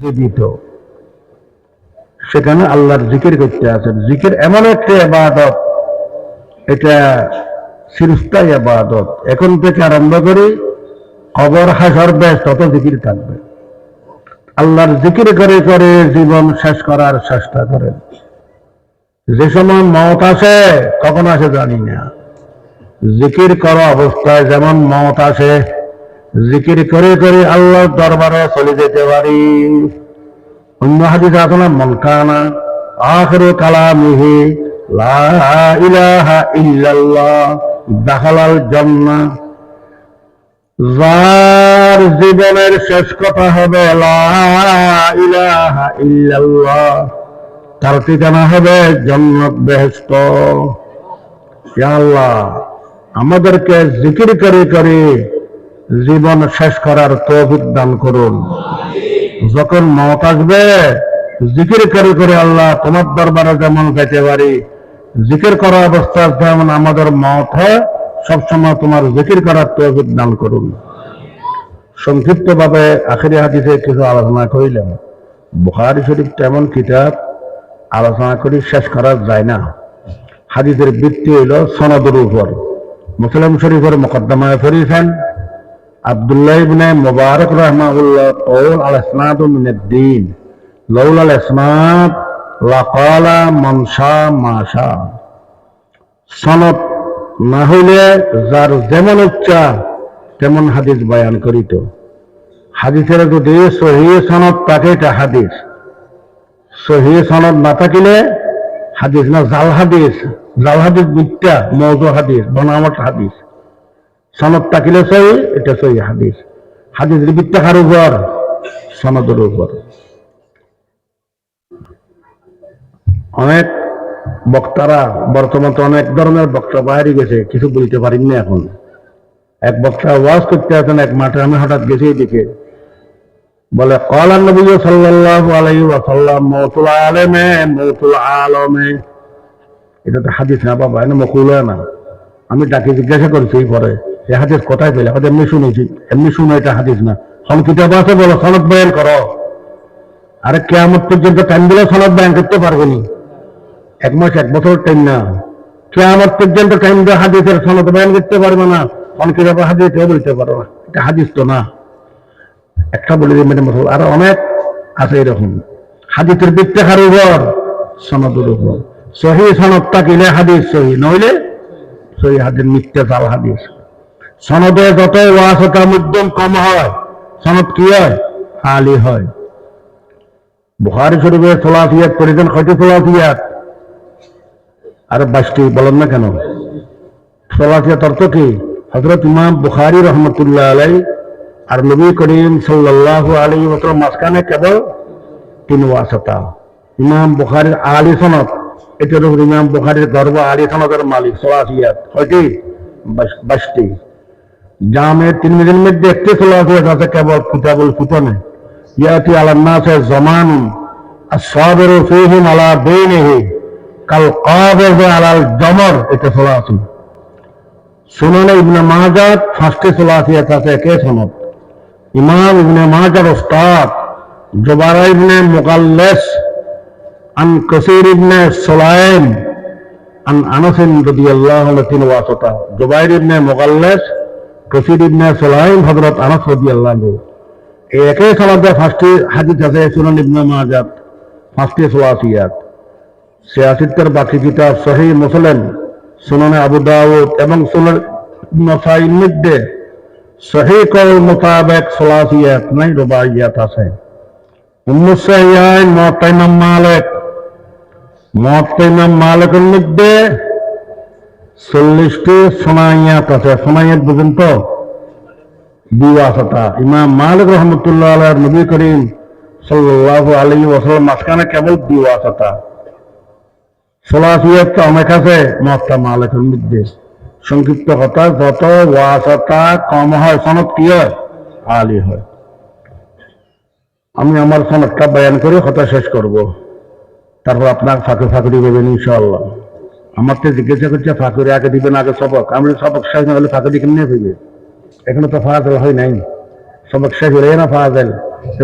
দিত। সেখানে আল্লাহর জিকির করতে আছেন জিকির এমন একটা এবাদত এটা সিরস্তাই এবাদত এখন থেকে আরম্ভ করি, কবর, হাসর, বেশ, তত জিকির থাকবে। আল্লাহর জিকির করে করে জীবন শেষ করার চেষ্টা করেন। যে সময় মত আসে, কখন আসে জানি না। জিকির করা অবস্থায় যেমন মত আসে জিকির করে করে আল্লাহর দরবারে চলে যেতে পারি। অন্য হাদিস না মনকানা আখরু কালামিহি লা ইলাহা ইল্লাল্লাহ, দাখালাল জান্নাহ। যার জীবনের শেষ কথা হবে, লা ইলাহা ইল্লাল্লাহ। তার ঠিকানা হবে, জন্নত বেহেস্ত আল্লাহ, আমাদেরকে জিকির করে করে জীবন শেষ করার তৌফিক দান করুন। যখন মত আসবে, জিকির করে করে আল্লাহ তোমার দরবারে যেমন পেতে পারি, জিকির করা অবস্থা যেমন আমাদের মত হয়, সবসময় তোমার জিকির করার তৌফিক দান করুন। সংক্ষিপ্ত ভাবে আখেরি হাদিসে কিছু আলোচনা করিলাম। বুখারি শরীফ তেমন কিতাব আলোচনা করি শেষ করা যায় না। হাদিসের বৃত্তি হইল সনদের উপর। মুসলিম শরীফের মোকদ্দমায় ফরিয়েছেন আবদুল্লাহ ইবনে মুবারক রহমাউল্লাহ কৌল আল ইসনাদ মিনদ্দিন লৌল আল ইসনাদ লাকালা মনসা মাসা সনদ না হইলে যার যেমন উচ্চা, তেমন হাদিস বায়ান করিত। হাদিসের যদি সহি সনদ থাকে, এটা হাদিস। সহি সনদ না থাকিলে হাদিস না জাল হাদিস। জাল হাদিস মিথ্যা, মৌজ হাদিস বনামট হাদিস। সনদ থাকিলে সহি, এটা সহি হাদিস। হাদিস মিথ্যা কার উপর, সনদের উপর। অনেক বক্তারা, বর্তমান অনেক ধরনের বক্তা বাইরে গেছে, কিছু বলতে পারিনি এখন। এক বক্তা ওয়াজ করতে আছেন এক মাঠে আমি হঠাৎ গেছি এদিকে। বলে কলান নবী সাল্লাল্লাহু আলাইহি ওয়াসাল্লাম, মৌতুল আলেমে, মৌতুল আলমে। এটা তো হাদিস না, বাবা, এটা মকুল না। আমি ডাকে জিজ্ঞাসা করছি পরে এ হাদিস কোথায় পেলে হয়তো এমনি শুনেছি এমনি শুনে এটা হাদিস না। হন কিতাব আছে বলো, সনদ বয়ান করো। আরে কেমন পর্যন্ত টাইম দিলে সনদ বয়ান করতে পারব নি। এক মাস, এক বছর টাইম না। কেমন পর্যন্ত টাইম দিয়ে হাদিসের সনদ বয়ান করতে পারবে না। হন কিতাব হাদিস বলতে পারো না। এটা হাদিস তো না। একটা বলে দিই ম্যাডাম আর অনেক আছে এরকম। হাদিসের বিত্তেখার উপর, সনদের উপর। সহি সনদ থাকিলে হাদিস সহি, নইলে সহি হাদিস, মিথ্যে জাল হাদিস। সনদে যত ওয়াসতা মুদ্দম কম হয়, সনদ কি হয়? আলি হয়। বুহারি শরীফে সোলাফিয়াত করেছেন হয়তো সোলাফিয়াত? আর বাইশটি বলেন না কেন? সোলাফিয়াত অর্থ কি? হজরত ইমাম বুখারি রহমতুল্লাহ আলাই আর নবী করিম সাল্লাল্লাহু আলাইহি ওয়াসাল্লাম মাঝখানে কেবল তিন ওয়াসতা ইমাম বুখারীর আলী সনদ এটার উপর ইমাম বুখারীর গর্ব আলী সনদের মালিক, সোলাফিয়াত। হয়টি বাইশটি জামে তিরমিজির মধ্যে একটি খোলা হয়েছে আছে, কেবল ফুটাগুল ফুটনে। ইয়াতি আলার নাসে জমান সবের ফিহিম আলা হে কাল কাবের আলাল জমর, এটা খোলা আছে। সুনানে ইবনে মাজাদ ফার্স্টে খোলা আছে আছে একে সনদ। ইমাম ইবনে মাজার ওস্তাদ জোবারা ইবনে মোকাল্লেস আন কসির ইবনে সোলায়েম আন আনসিন রদি আল্লাহ তিন ওয়াসতা। জোবাইর ইবনে মুকাল্লেস কসির ইবনে সোলাইম হযরত আনাস রাদিয়াল্লাহু আনহু। এই একই সনদে ফার্স্টে হাদিস আছে, সুনান ইবনে মাজাত ফার্স্টে সোলাফিয়াত সিয়াসিতের বাকি কিতাব সহি মুসলিম, সুনানে আবু দাউদ এবং সুনান নসাইর মধ্যে সহি কল মোতাবেক সলাফিয়াত নাই, রুবাইয়াত আছে। উম্মুসাইয়ান মতাইমাম মালিক। মতাইমাম মালিকের মধ্যে চল্লিশটি সোনাইয়াত আছে সোনাইয়াত তো ইমাম মালিক রহমতুল্লাহ নবী করিম আলাইহি ওয়াসাল্লাম মাঝখানে কেবল তো অনেক আছে মত্তা মালিকের সংক্ষিপ্ত কথা, যত ওয়াসতা কম হয়, সনদ কি হয়? আলি হয়। আমি আমার সনদটা বয়ান করে কথা শেষ করব। তারপর আপনার ফাঁকে ফাঁকুরি দেবেন ইনশাআল্লাহ। আমার তো জিজ্ঞাসা করছে, ফাঁকুরি আগে দিবেন, আগে সবক। আমি সবক শেষ না হলে ফাঁকুরি কেমনি হইবে? এখনও তো ফাজল হয় নাই। সবক শেষ হলে না ফাজল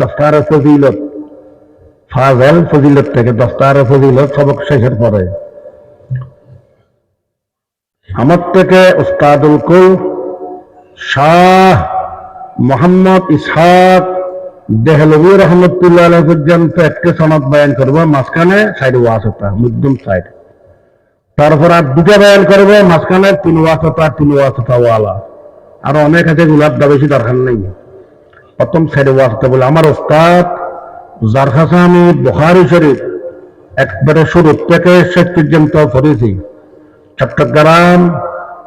দশটার ফজিলত। ফাজেল ফজিলত থেকে দশটার ফজিলত সবক শেষের পরে। আমার থেকে উস্তাদুল কুল শাহ মোহাম্মদ ইসহাক দেহলবী রহমতুল্লাহ পর্যন্ত একটি সনদ বয়ান করব। মাঝখানে সাইড ওয়াসতা মুদ্দুম সাইড। তারপর আর দুটা বয়ান করব, মাঝখানে তিন ওয়াসতা তিন ওয়াসতা ওয়ালা আর অনেক আছে গুলাব দা বেশি দরকার নেই। প্রথম সাইড ওয়াসতা বলে, আমার ওস্তাদ আমি বুখারি শরীফ, একবারে শুরু থেকে শেষ পর্যন্ত পড়েছি। চট্টগ্রাম,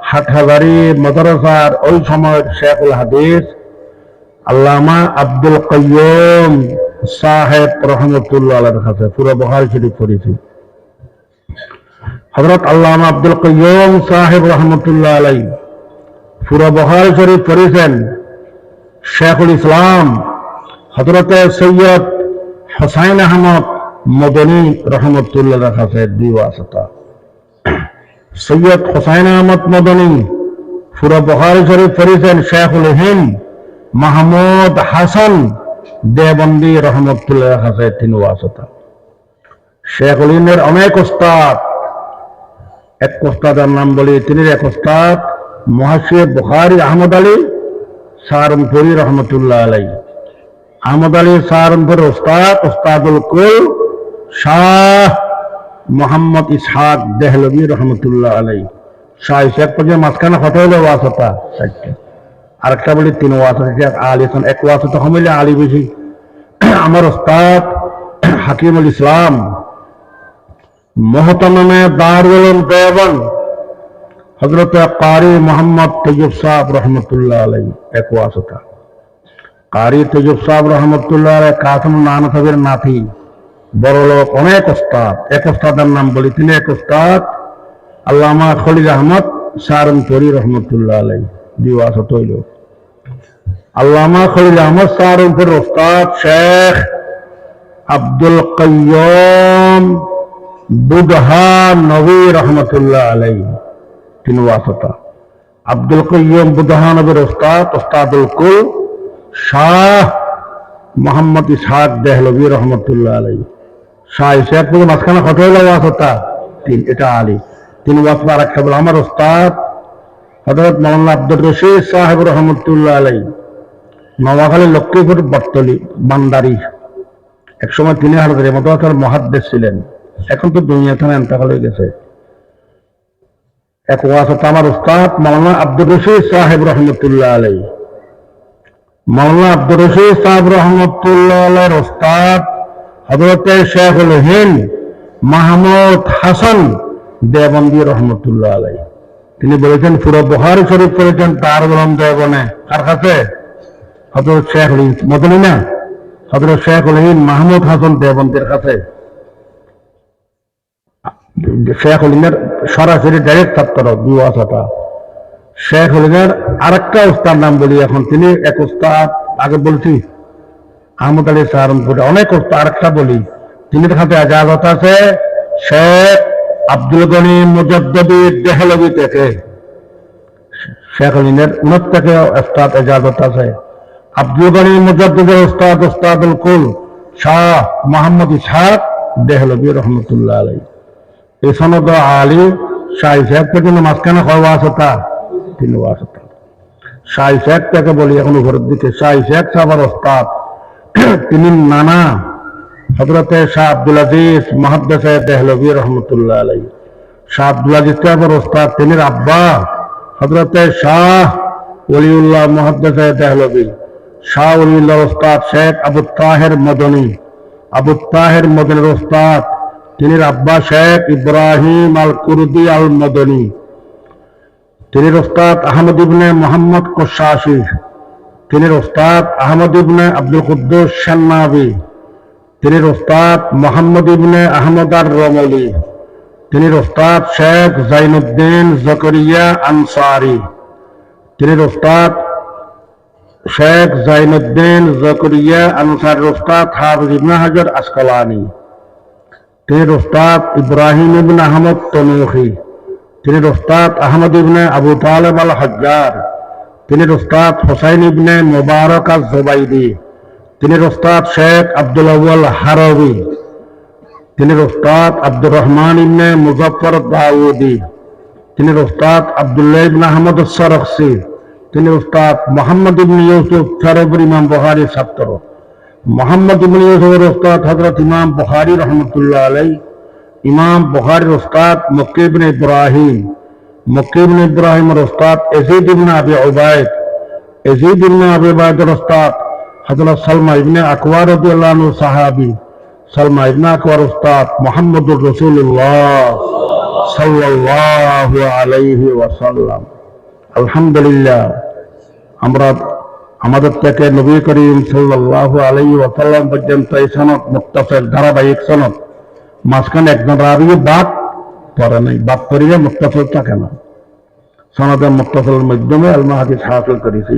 হাটহাজারি, মাদ্রাসার ওই সময়ের শেখুল হাদিস, আল্লামা আব্দুল কয়্যুম সাহেব রহমতুল্লাহ কাছে, পুরো বহারি শরীফ পড়েছি। হজরত আল্লামা আব্দুল কয়্যুম সাহেব রহমতুল্লাহ আলাই পুরো শরীফ পড়েছেন শেখুল ইসলাম হজরত সৈয়দ হোসাইন আহমদ মদনী রহমতুল্লাহ কাছে সৈয়দ হোসাইন আহমদ মদনী পুরো বহারি শরীফ পড়েছেন শেখুল হিন্দ মাহমুদ হাসান দেবন্দি রহমতুল্লাহ তিনি ওয়াসতা শেখুল হিন্দের অনেক ওস্তাদ এক ওস্তাদের নাম বলি, তিনি এক ওস্তাদ মহাশিব বুখারি আহমদ আলী সারনপুরি রহমতুল্লাহ আলাই। আহমদ আলী সারনপুর ওস্তাদ, ওস্তাদুল কুল শাহ মোহাম্মদ ইসহাক দেহলবি রহমতুল্লাহ আলাই। শাহ ইসহাক পর্যন্ত মাঝখানে কথা হলো ওয়াসতা চারটে। আরেকটা বলি, তিন ওয়াসতা আলী এক ওয়াসতা কমিলে আলী বেশি আমার ওস্তাদ হাকিমুল ইসলাম মোহতমে দারুল দেবন হজরত কারি মোহাম্মদ তৈয়ব সাহ রহমতুল্লাহ আলাই এক ওয়াসতা। কারি তৈয়ব সাহ রহমতুল্লাহ আলাই কাসম নানা সাহেবের নাথি বড় লোক অনেক ওস্তাদ। এক ওস্তাদের নাম বলি, তিনি এক ওস্তাদ, আল্লামা খলিল আহমদ সারনপুরি রহমতুল্লাহ আলাই দিওয়াসত হইল। আল্লামা খলিল আহমদ সারনপুর ওস্তাদ, শেখ আব্দুল কয়্যম বুধহা নবী রহমতুল্লাহ আলাই তিনি ওয়াসতা। আব্দুল কয়্যম বুধহা নবীর ওস্তাদ ওস্তাদুল কুল, শাহ মোহাম্মদ ইসহাক দেহলবী রহমতুল্লাহ আলাই শাহ ইসহাক পুরো মাঝখানে কত হলো ওয়াসতা, তিন এটা আলী। তিন ওয়াসতা একটা বলে আমার ওস্তাদ হজরত মোহাম্মদ আব্দুল রশিদ সাহেব রহমতুল্লাহ আলাই নওয়াখালী লক্ষ্মীপুর বটতলি, বান্দারি। একসময় তিনি হাজারের মতো মহাদ্দেশ ছিলেন। এখন তো দুনিয়া থানা এন্তাকাল হয়ে গেছে। এক ওয়াসত আমার উস্তাদ মাওলানা আব্দুর রশিদ সাহেব রহমতুল্লাহ আলাই মাওলানা আব্দুর রশিদ সাহেব রহমতুল্লাহ আলাইর উস্তাদ হজরতে শেখুল হিন্দ মাহমুদ হাসান দেবন্দি রহমতুল্লাহ আলাই তিনি বলেছেন, পুরো বহারি শরীফ করেছেন তার বলম দেবনে কার কাছে? হজরত হিন্দ। মদনী না? হজরত শেখুল হিন্দ মাহমুদ হাসান দেবন্দির কাছে। শেখ হলিমের সরাসরি ডাইরেক্ট ছাত্র বিওয়াসাটা শেখ হলিমের আরেকটা উস্তাদ নাম বলি এখন তিনি, এক উস্তাদ, আগে বলছি, আহমদ আলী সাহারনপুরে অনেক উস্তাদ, আরেকটা বলি। তিনি খাতে আজাদত আছে, শেখ আব্দুল গনি মুজদ্দবি দেহলবি থেকে। শেখ হলিমের উনত থেকে উস্তাদ এজাজত আছে। আব্দুল গনি মুজদ্দবের উস্তাদ, উস্তাদুল কুল, শাহ মোহাম্মদ ইসহাক দেহলবি রহমতুল্লাহ আলাই এই সনদ আলী শাহ সাহেব পর্যন্ত মাঝখানে কয় ওয়াসতা তিন ওয়াসতা শাহ সাহেব তাকে বলি এখন উপরের দিকে, শাহ সাহেব সাহাবার ওস্তাদ। তিনি নানা হজরতে শাহ আব্দুল আজিজ মহাদ্দেশে দেহলবী রহমতুল্লাহ আলাই শাহ আব্দুল আজিজ সাহেবের ওস্তাদ, তিনি আব্বা হজরতে শাহ ওলিউল্লাহ মহাদ্দেশে দেহলবী শাহ ওলিউল্লাহ ওস্তাদ শেখ আবু তাহের মদনী। আবু তাহের মদনের ওস্তাদ তিনি আব্বা শেখ ইব্রাহিম আল কুরদি আল মদনী তিনি ওস্তাদ আহমদ ইবনে মোহাম্মদ কোশাসি তিনি ওস্তাদ আহমদ ইবনে আব্দুল কুদ্দুস শান্নাবি। তিনি ওস্তাদ মোহাম্মদ ইবনে আহমদ আর রমলি তিনি ওস্তাদ শেখ জাইনুদ্দিন জকরিয়া আনসারি। তিনি ওস্তাদ শেখ জাইনুদ্দিন জকরিয়া আনসার ওস্তাদ হাফিজ ইবনে হাজার আসকালানি। তিনি ওস্তাদ ইব্রাহিম ইবনে আহমদ তনুখি তিনি ওস্তাদ আহমদ ইবনে আবু তালেব আল হজ্জার তিনি ওস্তাদ হোসাইন ইবনে মোবারক আল জোবাইদি তিনি ওস্তাদ শেখ আব্দুল আউয়াল হারবি তিনি উস্তাদ আব্দুর রহমান ইবনে মুজফর দাউদি তিনি উস্তাদ আব্দুল্লাহ ইবনে আহমদ সরকসি তিনি উস্তাদ মোহাম্মদ ইবনে ইউসুফ সরবর ইমাম বহারি ছাত্র মোহাম্মদ ইবনে ইউসুফের উস্তাদ হযরত ইমাম বুখারী রহমতুল্লাহ আলাই ইমাম বুখারীর উস্তাদ মক্কি ইবনে ইব্রাহিম। মক্কি ইবনে ইব্রাহিমের উস্তাদ এজিদ ইবনে আবি উবাইদ এজিদ ইবনে আবি উবাইদের উস্তাদ হযরত সালমা ইবনে আকওয়ার রাদিয়াল্লাহু সাহাবী। সালমা ইবনে আকওয়ার উস্তাদ মুহাম্মদুর রাসূলুল্লাহ সাল্লাল্লাহু আলাইহি ওয়াসাল্লাম। আলহামদুলিল্লাহ। আমরা আমাদের থেকে নবী করিম সাল্লাল্লাহু আলাইহি ওয়াসাল্লাম পর্যন্ত এই সনদ মুক্তাসের ধারাবাহিক সনদ। মাঝখানে একজন রাবি বাদ পরে নাই, বাদ করিলে মুক্তাসল থাকে না। সনদের মুক্তাসলের মাধ্যমে আলমা হাদিস হাসিল করেছি।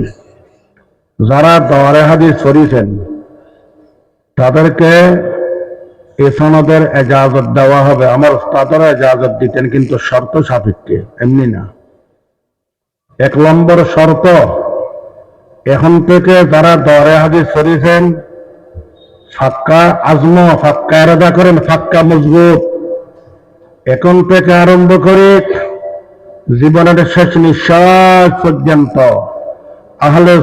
যারা দরে হাদিস সরিয়েছেন তাদেরকে এ সনদের এজাজত দেওয়া হবে। আমার উস্তাদরা এজাজত দিতেন, কিন্তু শর্ত সাপেক্ষে, এমনি না। এক নম্বর শর্ত এখন থেকে যারা দরে হাদিস সরিয়েছেন ফাক্কা আজম ফাক্কা এরাদা করেন ফাক্কা মজবুত। এখন থেকে আরম্ভ করে জীবনের শেষ নিঃশ্বাস পর্যন্ত আহলে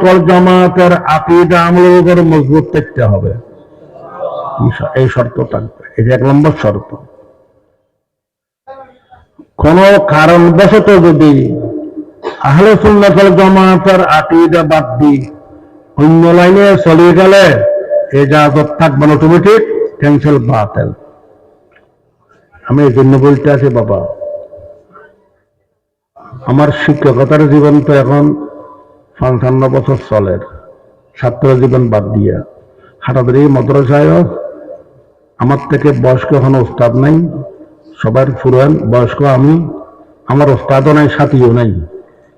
ওয়াল জামাতের আকিদা আমলের মজবুত থাকতে হবে। এই শর্ত থাকবে। এটা এক নম্বর শর্ত। কোন কারণবশত যদি আহলে সুন্নাত ওয়াল জামাতের আকিদা বাদ দি অন্য লাইনে চলে গেলে এজাজত থাকবে অটোমেটিক ক্যান্সেল বাতিল। আমি এই জন্য বলতে আছি, বাবা, আমার শিক্ষকতার জীবন তো এখন পঞ্চান্ন বছর চলের ছাত্র জীবন বাদ দিয়া। হাটাদারি মাদ্রাসায় আমার থেকে বয়স্ক এখন ওস্তাদ নাই, সবার ফুরান বয়স্ক আমি, আমার ওস্তাদও নাই, সাথীও নাই।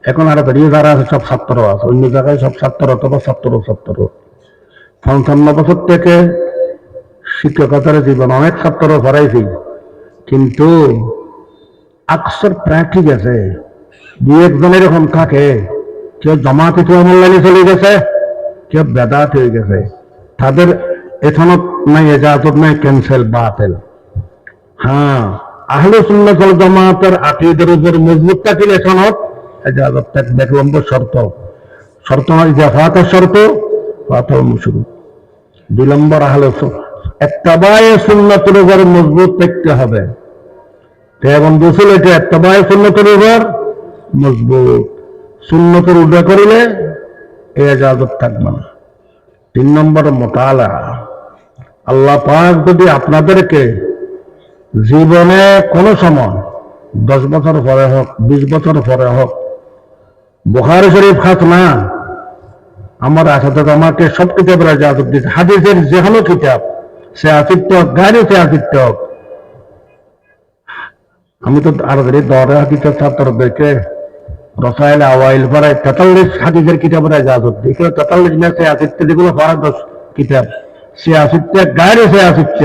এখন হাটাদারি যারা আছে, সব ছাত্র আছে। অন্য জায়গায় সব ছাত্র অথবা ছাত্র ছাত্র পঞ্চান্ন বছর থেকে শিক্ষকতার জীবন, অনেক ছাত্র ভরাইছি। কিন্তু আকসর প্রায় ঠিক আছে। দু একজন এরকম থাকে, কেউ জমাতে কেউ আমার লাইনে চলে গেছে, কেউ বেদাত হয়ে গেছে। তাদের এখনও নাই, এজাজত নাই ক্যান্সেল বাতিল। হ্যাঁ আহলে সুন্নাত জামাতের আকিদের উপর মজবুত থাকিলে এখনত এক নম্বর শর্ত। শর্ত নয় জাফাতের শর্ত ফাতাল মুশরিক দুই নম্বর আহলে একটাবায় সুন্নতের উপর মজবুত থাকতে হবে। এবং রসুল এটা একটাবায় সুন্নতের উপর মজবুত। সুন্নতের উল্টা করিলে এ এজাজত থাকবে না। তিন নম্বর মোতালা। আল্লাহ পাক যদি আপনাদেরকে জীবনে কোনো সময় দশ বছর পরে হোক, বিশ বছর পরে হোক বুখারি শরীফ খাত না। আমার আশা তো আমাকে সব কিতাবের ইজাজত দিচ্ছে হাদিসের যে কোনো কিতাব, সে আসিত্য হোক, গাড়ি সে আসিত্য হোক। আমি তো আরও দরে হাদিসের ছাত্রদেরকে রসায়ল আওয়াইল পরে তেতাল্লিশ হাদিসের কিতাবের দিই এখানে তেতাল্লিশ না, সে আসিত্য যেগুলো পড়া দশ কিতাব। সে আসিত্য গাড়ি সে আসিত্য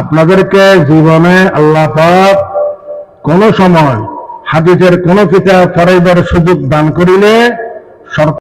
আপনাদেরকে জীবনে আল্লাহ পাক কোন সময় হাদিসের কোন কিতাব ফরাইবার সুযোগ দান করিলে